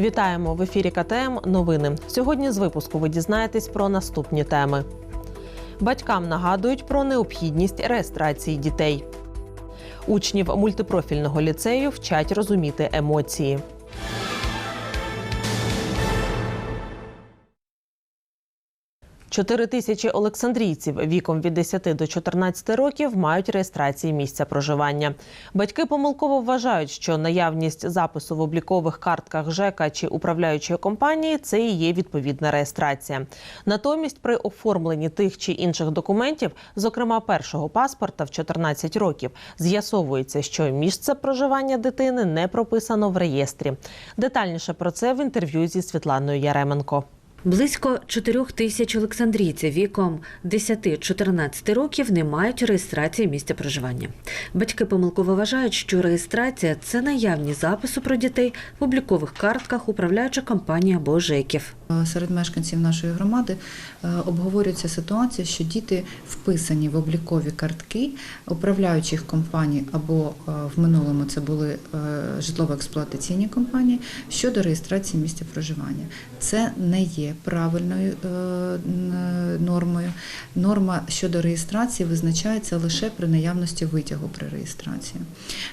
Вітаємо в ефірі КТМ. Новини. Сьогодні з випуску ви дізнаєтесь про наступні теми. Батькам нагадують про необхідність реєстрації дітей. Учнів мультипрофільного ліцею вчать розуміти емоції. Чотири тисячі олександрійців віком від 10 до 14 років мають реєстрації місця проживання. Батьки помилково вважають, що наявність запису в облікових картках ЖЕКа чи управляючої компанії це і є відповідна реєстрація. Натомість, при оформленні тих чи інших документів, зокрема першого паспорта в 14 років, з'ясовується, що місце проживання дитини не прописано в реєстрі. Детальніше про це в інтерв'ю зі Світланою Яременко. Близько 4 тисяч олександрійців віком 10-14 років не мають реєстрації місця проживання. Батьки помилково вважають, що реєстрація це наявність запису про дітей в облікових картках управляюча компанія або ЖЕКів. Серед мешканців нашої громади е, обговорюється ситуація, що діти вписані в облікові картки управляючих компаній або е, в минулому це були е, житлово-експлуатаційні компанії щодо реєстрації місця проживання. Це не є правильною е, нормою. Норма щодо реєстрації визначається лише при наявності витягу при реєстрації.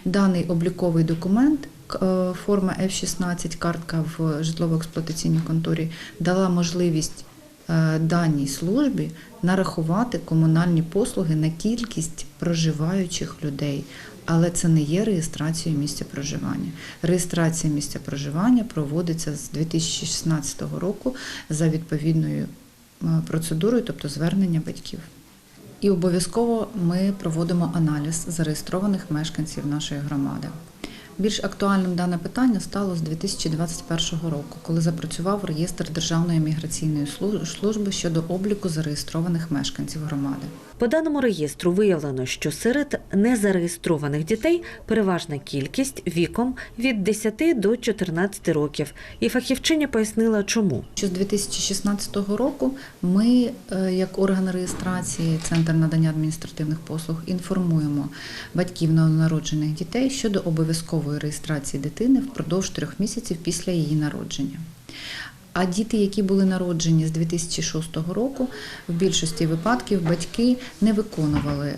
Даний обліковий документ е, форма F16, картка в житлово-експлуатаційній конторі дала можливість е, даній службі нарахувати комунальні послуги на кількість проживаючих людей. Але це не є реєстрацією місця проживання. Реєстрація місця проживання проводиться з 2016 року за відповідною е, процедурою, тобто звернення батьків. І обов'язково ми проводимо аналіз зареєстрованих мешканців нашої громади. Більш актуальним дане питання стало з 2021 року, коли запрацював реєстр Державної міграційної служби щодо обліку зареєстрованих мешканців громади. По даному реєстру виявлено, що серед незареєстрованих дітей переважна кількість віком від 10 до 14 років. І фахівчиня пояснила, чому. Що з 2016 року ми, е, як орган реєстрації, центр надання адміністративних послуг, інформуємо батьків новонароджених дітей щодо обов'язкової реєстрації дитини впродовж трьох місяців після її народження. А діти, які були народжені з 2006 року, в більшості випадків батьки не виконували е,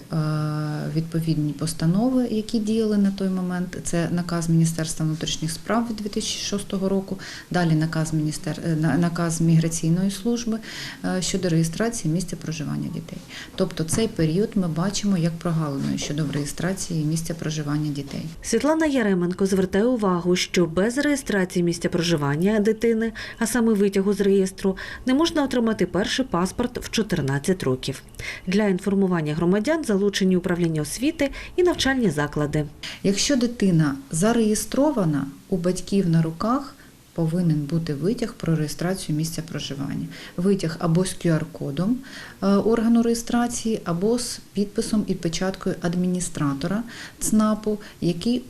відповідні постанови, які діяли на той момент. Це наказ Міністерства внутрішніх справ від 2006 року, далі наказ, міністер... е, наказ міграційної служби е, щодо реєстрації місця проживання дітей. Тобто цей період ми бачимо як прогаленою щодо реєстрації місця проживання дітей. Світлана Яременко звертає увагу, що без реєстрації місця проживання дитини, а саме витягу з реєстру, не можна отримати перший паспорт в 14 років. Для інформування громадян залучені управління освіти і навчальні заклади. Якщо дитина зареєстрована у батьків на руках, повинен бути витяг про реєстрацію місця проживання. Витяг або з QR-кодом е, органу реєстрації, або з підписом і печаткою адміністратора ЦНАПу, який е,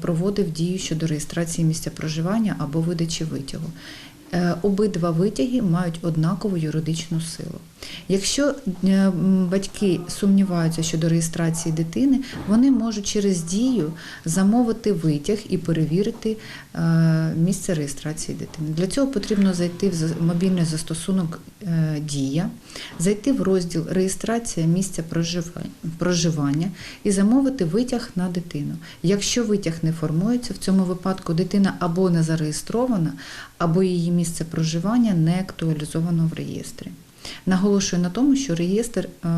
проводив дію щодо реєстрації місця проживання або видачі витягу. Е, Обидва витяги мають однакову юридичну силу. Якщо е, батьки сумніваються щодо реєстрації дитини, вони можуть через дію замовити витяг і перевірити е, місце реєстрації дитини. Для цього потрібно зайти в мобільний застосунок Дія, зайти в розділ Реєстрація місця проживання і замовити витяг на дитину. Якщо витяг не формується, в цьому випадку дитина або не зареєстрована, або її місце проживання не актуалізовано в реєстрі. Наголошую на тому, що реєстр е,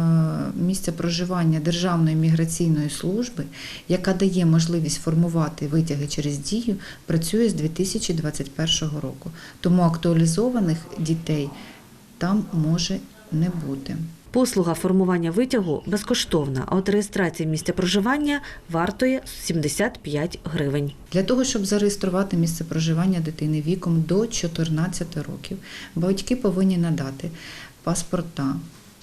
місця проживання Державної міграційної служби, яка дає можливість формувати витяги через дію, працює з 2021 року. Тому актуалізованих дітей там може не бути. Послуга формування витягу безкоштовна, а от реєстрація місця проживання вартує 75 гривень. Для того, щоб зареєструвати місце проживання дитини віком до 14 років, батьки повинні надати паспорта,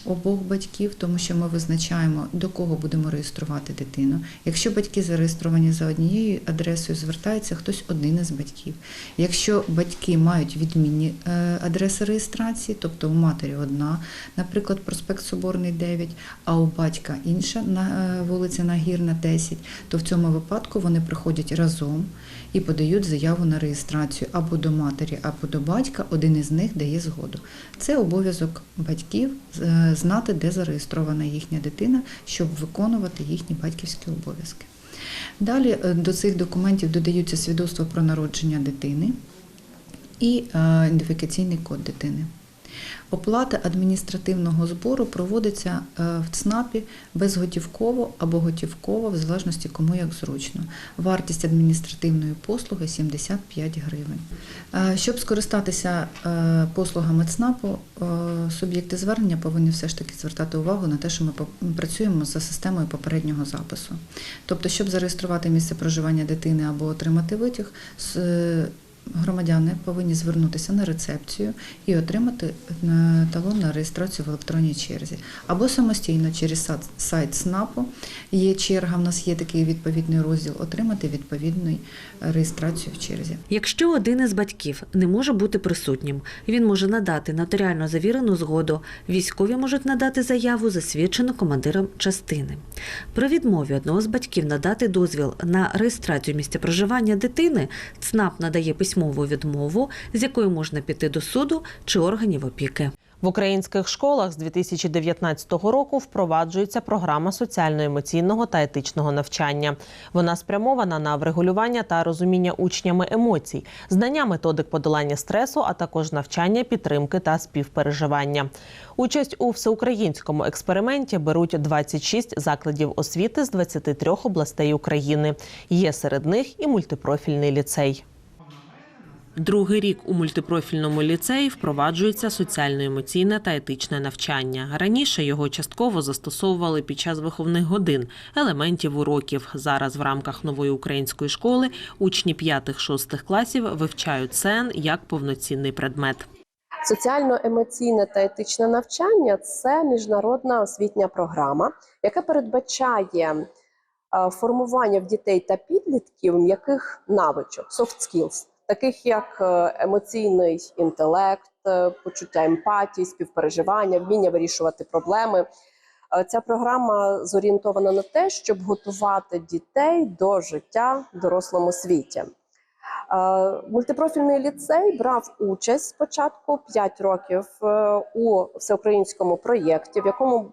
обох батьків, тому що ми визначаємо, до кого будемо реєструвати дитину. Якщо батьки зареєстровані за однією адресою, звертається хтось один із батьків. Якщо батьки мають відмінні е, адреси реєстрації, тобто у матері одна, наприклад, проспект Соборний 9, а у батька інша е, вулиця Нагірна 10, то в цьому випадку вони приходять разом і подають заяву на реєстрацію або до матері, або до батька. Один із них дає згоду. Це обов'язок батьків е, знати, де зареєстрована їхня дитина, щоб виконувати їхні батьківські обов'язки. Далі е, до цих документів додаються свідоцтво про народження дитини і е, ідентифікаційний код дитини. Оплата адміністративного збору проводиться е, в ЦНАПі безготівково або готівково, в залежності кому як зручно. Вартість адміністративної послуги 75 гривень. Е, Щоб скористатися е, послугами ЦНАПу, суб'єкти звернення повинні все ж таки звертати увагу на те, що ми працюємо за системою попереднього запису. Тобто, щоб зареєструвати місце проживання дитини або отримати витяг, громадяни повинні звернутися на рецепцію і отримати е, талон на реєстрацію в електронній черзі. Або самостійно через сайт СНАПу є черга, в нас є такий відповідний розділ, отримати відповідну реєстрацію в черзі. Якщо один із батьків не може бути присутнім, він може надати нотаріально завірену згоду. Військові можуть надати заяву, засвідчену командиром частини. При відмові одного з батьків надати дозвіл на реєстрацію місця проживання дитини, ЦНАП надає письмову відмову, з якою можна піти до суду чи органів опіки. В українських школах з 2019 року впроваджується програма соціально-емоційного та етичного навчання. Вона спрямована на врегулювання та розуміння учнями емоцій, знання методик подолання стресу, а також навчання підтримки та співпереживання. Участь у всеукраїнському експерименті беруть 26 закладів освіти з 23 областей України. Є серед них і мультипрофільний ліцей. Другий рік у мультипрофільному ліцеї впроваджується соціально-емоційне та етичне навчання. Раніше його частково застосовували під час виховних годин, елементів уроків. Зараз в рамках нової української школи учні 5-6 класів вивчають СЕН як повноцінний предмет. Соціально-емоційне та етичне навчання це міжнародна освітня програма, яка передбачає е, формування в дітей та підлітків м'яких навичок, soft skills, таких як е, емоційний інтелект, е, почуття емпатії, співпереживання, вміння вирішувати проблеми. Е, Ця програма зорієнтована на те, щоб готувати дітей до життя в дорослому світі. Мультипрофільний ліцей брав участь спочатку 5 років у всеукраїнському проєкті, в якому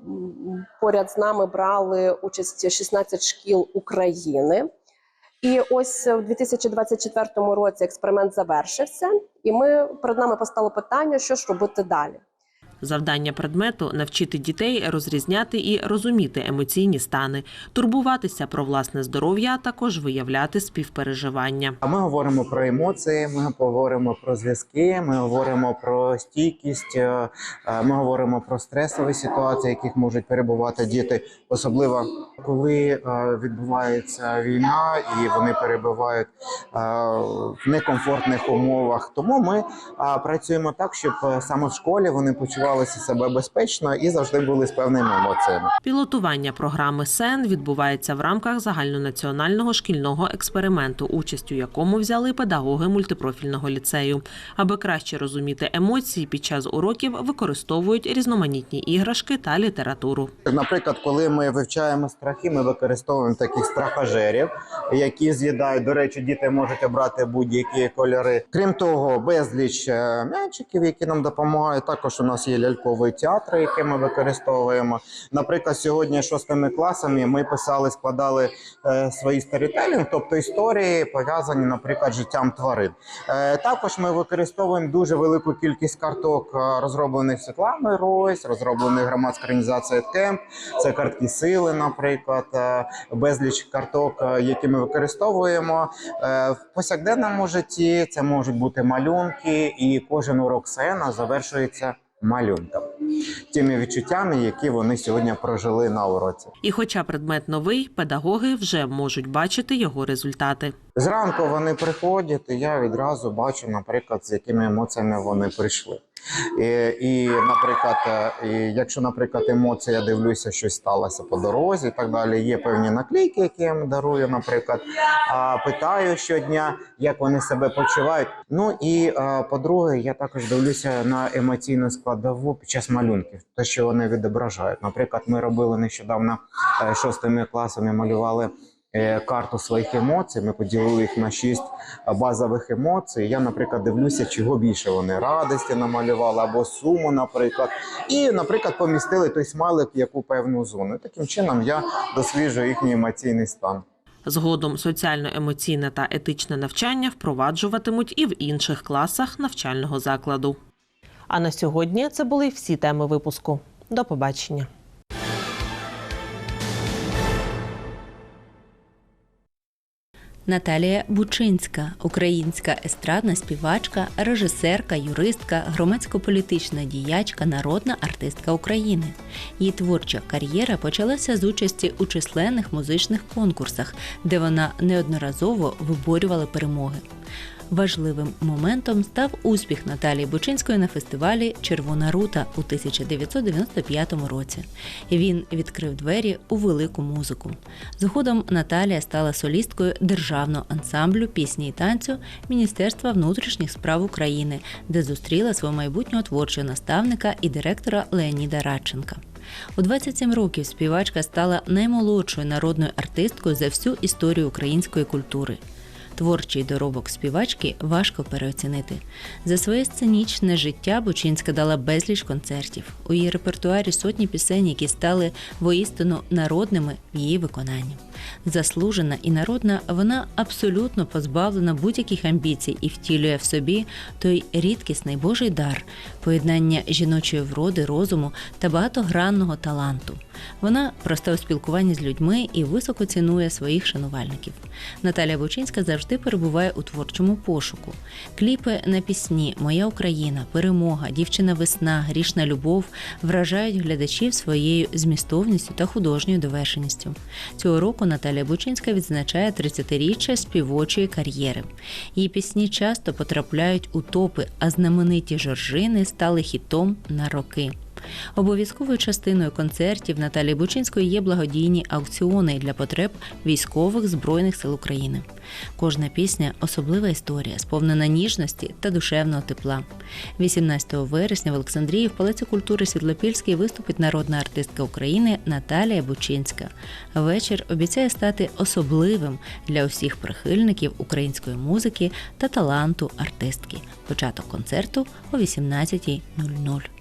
поряд з нами брали участь 16 шкіл України. І ось у 2024 році експеримент завершився, і ми перед нами постало питання, що ж робити далі. Завдання предмету навчити дітей розрізняти і розуміти емоційні стани, турбуватися про власне здоров'я, а також виявляти співпереживання. Ми говоримо про емоції, ми говоримо про зв'язки, ми говоримо про стійкість, е, е, ми говоримо про стресові ситуації, яких можуть перебувати діти, особливо коли е, відбувається війна і вони перебувають в некомфортних умовах. Тому ми працюємо так, щоб саме в школі вони почувалися себе безпечно і завжди були з певними емоціями. Пілотування програми СЕН відбувається в рамках загальнонаціонального шкільного експерименту, участь у якому взяли педагоги мультипрофільного ліцею. Аби краще розуміти емоції під час уроків, використовують різноманітні іграшки та літературу. Наприклад, коли ми вивчаємо страхи, ми використовуємо таких страхожерів, які з'їдають. До речі, діти можуть обрати будь-які кольори. Крім того, безліч е, м'ячиків, які нам допомагають. Також у нас є ляльковий театр, який ми використовуємо. Наприклад, сьогодні шостими класами ми писали, складали е, свої сторітелінг, тобто історії пов'язані, наприклад, життям тварин. Е, також ми використовуємо дуже велику кількість карток, е, розроблених Світланою Ройс, розроблених громадською організацією Кемп. Це картки сили, наприклад, е, безліч карток, е, які ми використовуємо Е, в повсякденному житті. Це можуть бути малюнки, і кожен урок сена завершується малюнком, тими відчуттями, які вони сьогодні прожили на уроці. І, хоча предмет новий, педагоги вже можуть бачити його результати. Зранку вони приходять, і я відразу бачу, наприклад, з якими емоціями вони прийшли. І, і наприклад, е, і якщо, наприклад, емоція, я дивлюся, щось сталося по дорозі і так далі. Є певні наклейки, які я їм дарую, наприклад. А, питаю щодня, як вони себе почувають. Ну і е, по-друге, я також дивлюся на емоційну складову під час малюнків, те, що вони відображають. Наприклад, ми робили нещодавно е, шостими класами, малювали. Е, Карту своїх емоцій, ми поділили їх на шість е, базових емоцій. Я, наприклад, дивлюся, чого більше вони радості намалювали або суму, наприклад, і, наприклад, помістили той смайлик в яку певну зону. Таким чином я досліджую їхній емоційний стан. Згодом соціально-емоційне та етичне навчання впроваджуватимуть і в інших класах навчального закладу. А на сьогодні це були всі теми випуску. До побачення. Наталія Бучинська, українська естрадна співачка, режисерка, юристка, громадсько-політична діячка, народна артистка України. Її творча кар'єра почалася з участі у численних музичних конкурсах, де вона неодноразово виборювала перемоги. Важливим моментом став успіх Наталії Бучинської на фестивалі Червона рута у 1995 році. Він відкрив двері у велику музику. Згодом Наталія стала солісткою державного ансамблю пісні і танцю Міністерства внутрішніх справ України, де зустріла свого майбутнього творчого наставника і директора Леоніда Радченка. У 27 років співачка стала наймолодшою народною артисткою за всю історію української культури. Творчий доробок співачки важко переоцінити. За своє сценічне життя Бучинська дала безліч концертів. У її репертуарі сотні пісень, які стали воістину народними в її виконанні. Заслужена і народна, вона абсолютно позбавлена будь-яких амбіцій і втілює в собі той рідкісний Божий дар, поєднання жіночої вроди, розуму та багатогранного таланту. Вона проста у спілкуванні з людьми і високо цінує своїх шанувальників. Наталія Бучинська завжди перебуває у творчому пошуку. Кліпи на пісні Моя Україна, Перемога, Дівчина весна, Грішна любов вражають глядачів своєю змістовністю та художньою довершеністю. Цього року Наталія Бучинська відзначає 30-річчя співочої кар'єри. Її пісні часто потрапляють у топи, а знамениті жоржини стали хітом на роки. Обов'язковою частиною концертів Наталії Бучинської є благодійні аукціони для потреб військових збройних сил України. Кожна пісня особлива історія, сповнена ніжності та душевного тепла. 18 вересня в Олександрії в Палаці культури Світлопільській виступить народна артистка України Наталія Бучинська. Вечір обіцяє стати особливим для усіх прихильників української музики та таланту артистки. Початок концерту о 18.00.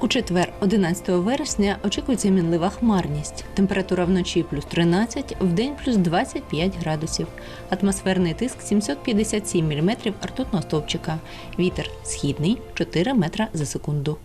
У четвер, 11 вересня, очікується мінлива хмарність. Температура вночі плюс 13, вдень плюс 25 градусів. Атмосферний тиск 757 мм ртутного стовпчика. Вітер східний 4 метра за секунду.